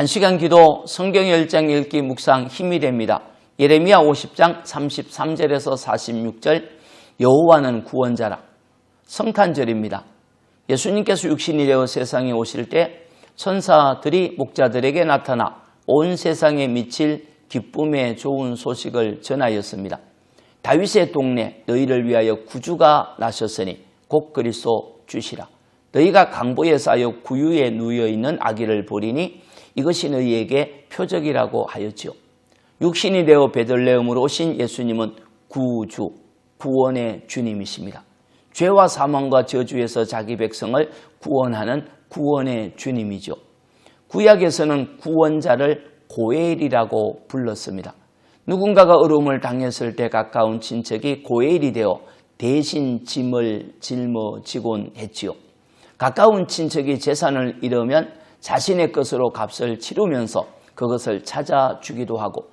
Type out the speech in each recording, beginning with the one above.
한 시간 기도 성경 10장 읽기 묵상 힘이 됩니다. 예레미야 50장 33절에서 46절 여호와는 구원자라 성탄절입니다. 예수님께서 육신이 되어 세상에 오실 때 천사들이 목자들에게 나타나 온 세상에 미칠 기쁨의 좋은 소식을 전하였습니다. 다윗의 동네 너희를 위하여 구주가 나셨으니 곧 그리스도 주시라. 너희가 강보에 쌓여 구유에 누여 있는 아기를 보리니 이것이 너희에게 표적이라고 하였지요. 육신이 되어 베들레헴으로 오신 예수님은 구주, 구원의 주님이십니다. 죄와 사망과 저주에서 자기 백성을 구원하는 구원의 주님이죠. 구약에서는 구원자를 고엘이라고 불렀습니다. 누군가가 어려움을 당했을 때 가까운 친척이 고엘이 되어 대신 짐을 짊어지곤 했지요. 가까운 친척이 재산을 잃으면 자신의 것으로 값을 치르면서 그것을 찾아주기도 하고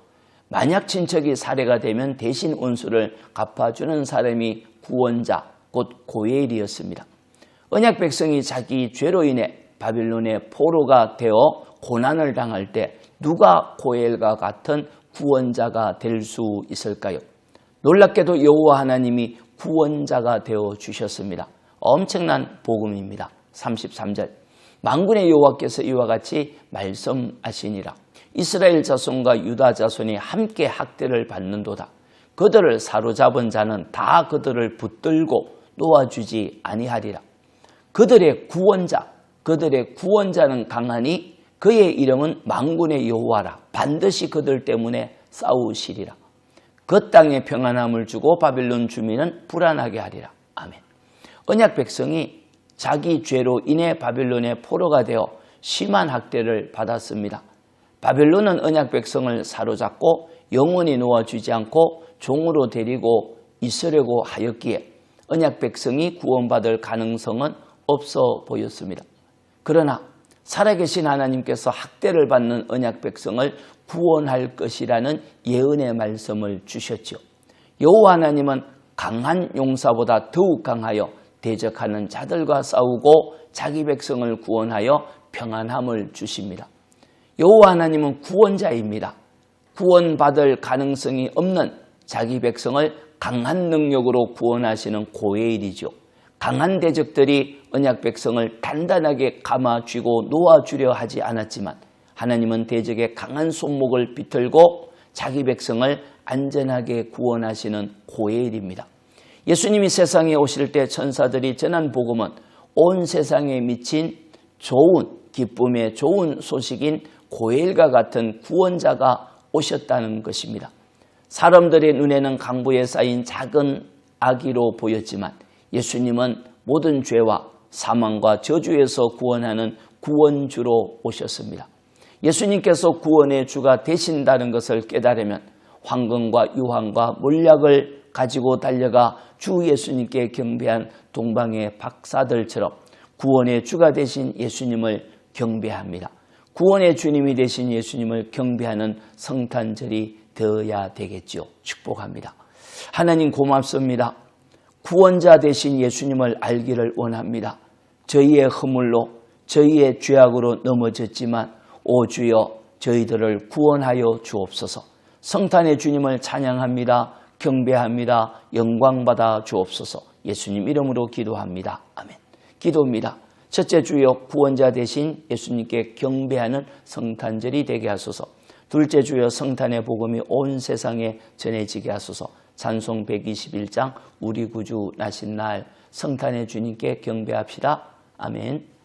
만약 친척이 살해가 되면 대신 원수를 갚아주는 사람이 구원자 곧 고엘이었습니다. 언약 백성이 자기 죄로 인해 바빌론의 포로가 되어 고난을 당할 때 누가 고엘과 같은 구원자가 될 수 있을까요? 놀랍게도 여호와 하나님이 구원자가 되어 주셨습니다. 엄청난 복음입니다. 33절 만군의 여호와께서 이와 같이 말씀하시니라 이스라엘 자손과 유다 자손이 함께 학대를 받는도다. 그들을 사로잡은 자는 다 그들을 붙들고 놓아주지 아니하리라. 그들의 구원자, 그들의 구원자는 강하니 그의 이름은 망군의 여호와라. 반드시 그들 때문에 싸우시리라. 그 땅에 평안함을 주고 바빌론 주민은 불안하게 하리라. 아멘. 언약 백성이 자기 죄로 인해 바빌론의 포로가 되어 심한 학대를 받았습니다. 바벨론은 언약 백성을 사로잡고 영원히 놓아주지 않고 종으로 데리고 있으려고 하였기에 언약 백성이 구원받을 가능성은 없어 보였습니다. 그러나 살아계신 하나님께서 학대를 받는 언약 백성을 구원할 것이라는 예언의 말씀을 주셨죠. 여호와 하나님은 강한 용사보다 더욱 강하여 대적하는 자들과 싸우고 자기 백성을 구원하여 평안함을 주십니다. 여호와 하나님은 구원자입니다. 구원받을 가능성이 없는 자기 백성을 강한 능력으로 구원하시는 고해일이죠. 강한 대적들이 언약 백성을 단단하게 감아쥐고 놓아주려 하지 않았지만 하나님은 대적의 강한 손목을 비틀고 자기 백성을 안전하게 구원하시는 고해일입니다. 예수님이 세상에 오실 때 천사들이 전한 복음은 온 세상에 미친 좋은 기쁨의 좋은 소식인 고엘과 같은 구원자가 오셨다는 것입니다. 사람들의 눈에는 강부에 쌓인 작은 아기로 보였지만 예수님은 모든 죄와 사망과 저주에서 구원하는 구원주로 오셨습니다. 예수님께서 구원의 주가 되신다는 것을 깨달으면 황금과 유황과 몰약을 가지고 달려가 주 예수님께 경배한 동방의 박사들처럼 구원의 주가 되신 예수님을 경배합니다. 구원의 주님이 되신 예수님을 경배하는 성탄절이 되어야 되겠죠. 축복합니다. 하나님 고맙습니다. 구원자 되신 예수님을 알기를 원합니다. 저희의 허물로 저희의 죄악으로 넘어졌지만 오 주여 저희들을 구원하여 주옵소서. 성탄의 주님을 찬양합니다. 경배합니다. 영광받아 주옵소서. 예수님 이름으로 기도합니다. 아멘. 기도입니다. 첫째 주여 구원자 대신 예수님께 경배하는 성탄절이 되게 하소서. 둘째 주여 성탄의 복음이 온 세상에 전해지게 하소서. 찬송 121장 우리 구주 나신 날 성탄의 주님께 경배합시다. 아멘.